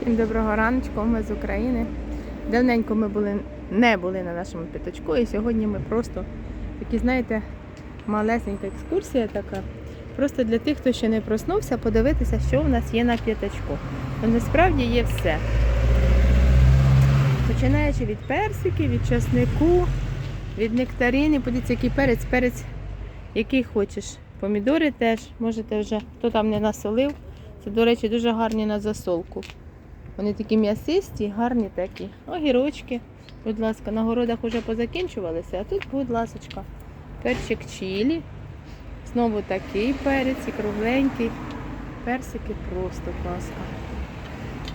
Всім доброго раночку, ми з України. Давненько ми були, не були на нашому п'ятачку, і сьогодні ми просто такі, знаєте, малесенька екскурсія така. Просто для тих, хто ще не проснувся, подивитися, що у нас є на п'ятачку. Бо насправді є все. Починаючи від персиків, від часнику, від нектарини. Подивіться, який перець, перець, який хочеш. Помідори теж можете вже, хто там не насолив. Це, до речі, дуже гарні на засолку. Вони такі м'ясисті, гарні такі. Огірочки, будь ласка, на городах вже позакінчувалися, а тут, будь ласочка, перчик чилі. Знову такий перець і кругленький. Персики просто казка.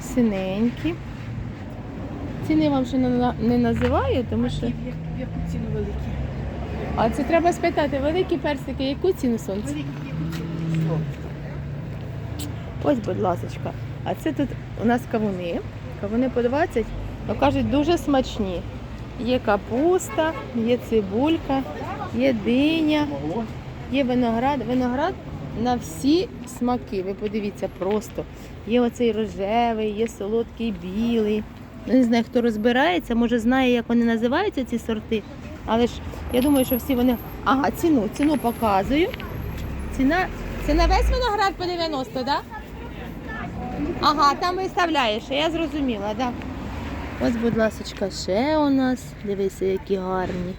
Синенькі. Ціни вам ще не, називаю, тому що. Яку ціну великі? А це треба спитати, великі персики, яку ціну сонце? Великі яку ціну? Ось, будь ласочка. А це тут у нас кавуни. Кавуни по 20, ну кажуть, дуже смачні. Є капуста, є цибулька, є диня, є виноград. Виноград на всі смаки. Ви подивіться просто. Є оцей рожевий, є солодкий білий. Ну, Не знаю, хто розбирається, може знає, як вони називаються, ці сорти. Але ж я думаю, що всі вони. Ага, ціну, ціну показую. Ціна. Це на весь виноград по 90, так? Да? Ага, там виставляєш, я зрозуміла, так. Да. Ось, будь ласка, ще у нас. Дивися, які гарні.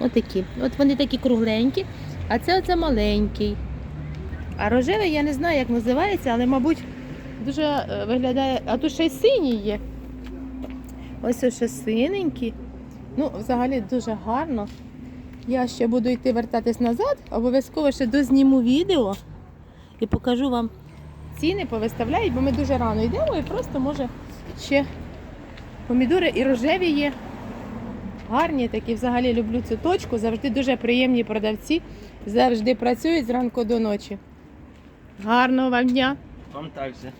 Отакі. От вони такі кругленькі, а це оце маленький. А рожевий я не знаю, як називається, але, мабуть, дуже е, виглядає. А тут ще й синій є. Ось ось ще синенький. Ну, взагалі дуже гарно. Я ще буду йти вертатись назад, обов'язково ще дозніму відео і покажу вам ціни повиставляють, бо ми дуже рано йдемо і просто може ще помідори і рожеві є. Гарні такі, взагалі люблю цю точку. Завжди дуже приємні продавці. Завжди працюють зранку до ночі. Гарного вам дня! Вам также.